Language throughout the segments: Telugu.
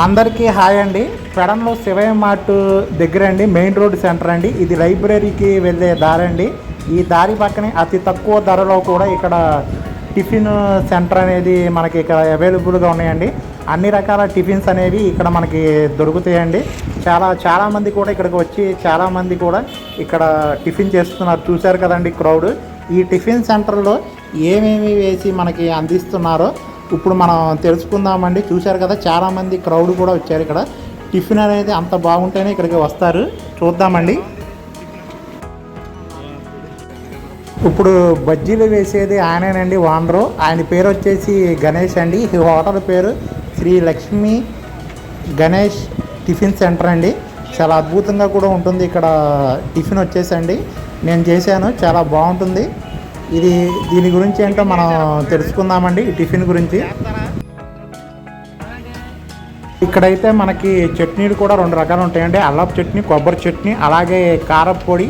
అందరికీ హాయ్ అండి. పెడంలో శివయ్య మార్ట్ దగ్గర అండి మెయిన్ రోడ్ సెంటర్ అండి. ఇది లైబ్రరీకి వెళ్ళే దారి అండి. ఈ దారి పక్కనే అతి తక్కువ ధరలో కూడా ఇక్కడ టిఫిన్ సెంటర్ అనేది మనకి ఇక్కడ అవైలబుల్గా ఉన్నాయండి. అన్ని రకాల టిఫిన్స్ అనేవి ఇక్కడ మనకి దొరుకుతాయండి. చాలా చాలామంది కూడా ఇక్కడికి వచ్చి చాలామంది కూడా ఇక్కడ టిఫిన్ చేస్తున్నారు. చూశారు కదండి క్రౌడ్. ఈ టిఫిన్ సెంటర్లో ఏమేమి వేసి మనకి అందిస్తున్నారో ఇప్పుడు మనం తెలుసుకుందామండి. చూశారు కదా చాలామంది క్రౌడ్ కూడా వచ్చారు ఇక్కడ. టిఫిన్ అనేది అంత బాగుంటేనే ఇక్కడికి వస్తారు. చూద్దామండి. ఇప్పుడు బజ్జీలు వేసేది ఆయనేనండి వానరు ఆయన పేరు వచ్చేసి గణేష్ అండి. ఈ హోటల్ పేరు శ్రీ లక్ష్మి గణేష్ టిఫిన్ సెంటర్ అండి. చాలా అద్భుతంగా కూడా ఉంటుంది. ఇక్కడ టిఫిన్ వచ్చేసండి. నేను చేశాను. చాలా బాగుంటుంది. ఇది దీని గురించి ఏంటో మనం తెలుసుకుందామండి ఈ టిఫిన్ గురించి. ఇక్కడైతే మనకి చట్నీలు కూడా రెండు రకాలు ఉంటాయండి. అల్లపు చట్నీ కొబ్బరి చట్నీ అలాగే కారపు పొడి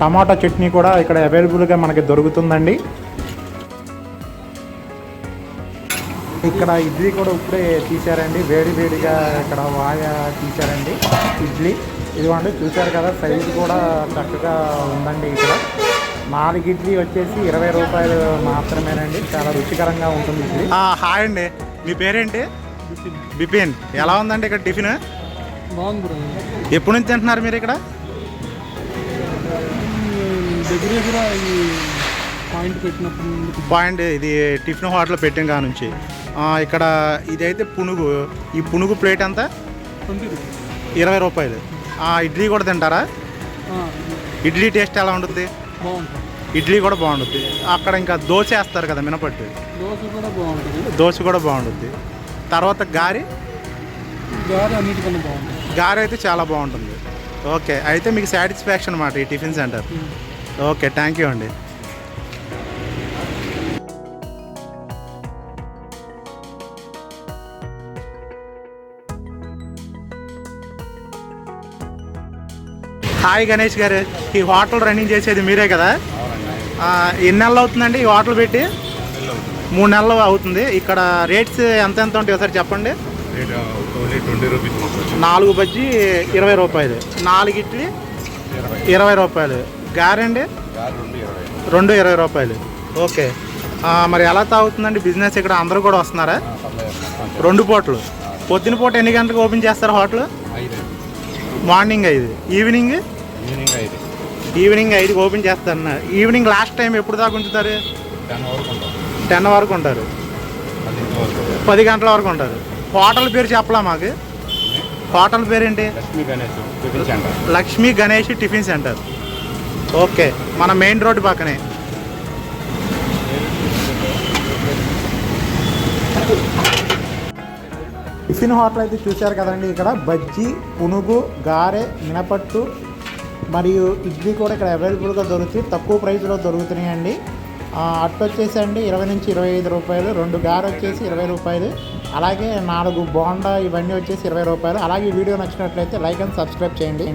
టమాటా చట్నీ కూడా ఇక్కడ అవైలబుల్గా మనకి దొరుకుతుందండి. ఇక్కడ ఇడ్లీ కూడా ఇప్పుడే తీశారండి. వేడి వేడిగా ఇక్కడ వాయ తీశారండి. ఇడ్లీ. ఇదిగోండి చూశారు కదా సైజు కూడా చక్కగా ఉందండి ఇక్కడ. నాలుగు ఇడ్లీ వచ్చేసి ఇరవై రూపాయలు మాత్రమేనండి. చాలా రుచికరంగా ఉంటుంది ఇడ్లీ. హాయ్ అండి. మీ పేరేంటి? బిపిన్. ఎలా ఉందండి ఇక్కడ టిఫిన్? బాగుంది బ్రో. ఎప్పటి నుంచి తింటున్నారు మీరు ఇక్కడ? దగ్గర దగ్గర ఈ పాయింట్ పెట్టినప్పుడు పాయింట్ ఇది టిఫిన్ హోటల్ పెట్టిన కా నుంచి. ఆ, ఇక్కడ ఇదైతే పునుగు. ఈ పునుగు ప్లేట్ రూపీస్. ఇరవై రూపాయలు. ఆ, ఇడ్లీ కూడా తింటారా? ఇడ్లీ టేస్ట్ ఎలా ఉంటుంది? బాగుంటుంది. ఇడ్లీ కూడా బాగుంటుంది అక్కడ ఇంకా దోశ వేస్తారు కదా మినపట్టు. దోశ కూడా బాగుంటుంది. దోశ కూడా బాగుంటుంది తర్వాత గారి? గారి అన్నిటికన్నా బాగుంటుంది. గారి అయితే చాలా బాగుంటుంది. ఓకే అయితే మీకు సాటిస్ఫాక్షన్ అన్నమాట ఈ tiffin centre. Okay thank you అండి. హాయ్ గణేష్ గారు ఈ హోటల్ రన్నింగ్ చేసేది మీరే కదా? ఎన్ని నెలలు అవుతుందండి ఈ హోటల్ పెట్టి? మూడు నెలలు అవుతుంది. ఇక్కడ రేట్స్ ఎంత ఎంత ఉంటాయి ఒకసారి చెప్పండి? నాలుగు బజ్జీ ఇరవై రూపాయలు. నాలుగు ఇడ్లీ ఇరవై. రూపాయలు. గారండి గారు రెండు ఇరవై. రెండు ఇరవై రూపాయలు. ఓకే. మరి ఎలా తాగుతుందండి బిజినెస్? ఇక్కడ అందరూ కూడా వస్తున్నారా? రెండు పూటలు. పొద్దున పూట ఎన్ని గంటలకు ఓపెన్ చేస్తారు హోటల్? మార్నింగ్ ఐదు. ఈవినింగ్? ఈవినింగ్ ఐదు. ఈవినింగ్ ఐదుకి ఓపెన్ చేస్తారు ఈవినింగ్ లాస్ట్ టైం ఎప్పుడు దాకా ఉంచుతారు? టెన్ వరకు ఉంటారు. పది గంటల వరకు ఉంటారు. హోటల్ పేరు చెప్పలా మాకు? హోటల్ పేరు ఏంటి Lakshmi Ganesh tiffin centre. Lakshmi Ganesh tiffin centre. Okay. మన మెయిన్ రోడ్డు పక్కనే. టిఫిన్ హోటల్ అయితే చూశారు కదండి ఇక్కడ. బజ్జీ పునుగు గారె మినపట్టు మరియు ఇడ్లీ కూడా ఇక్కడ అవైలబుల్గా దొరుకుతాయి. తక్కువ ప్రైస్లో దొరుకుతున్నాయండి. అట్టు వచ్చేసి అండి ఇరవై నుంచి ఇరవై ఐదు రూపాయలు. రెండు గారె వచ్చేసి ఇరవై రూపాయలు. అలాగే నాలుగు బోండా ఇవన్నీ వచ్చేసి ఇరవై రూపాయలు. అలాగే వీడియో నచ్చినట్లయితే లైక్ అండ్ సబ్స్క్రైబ్ చేయండి.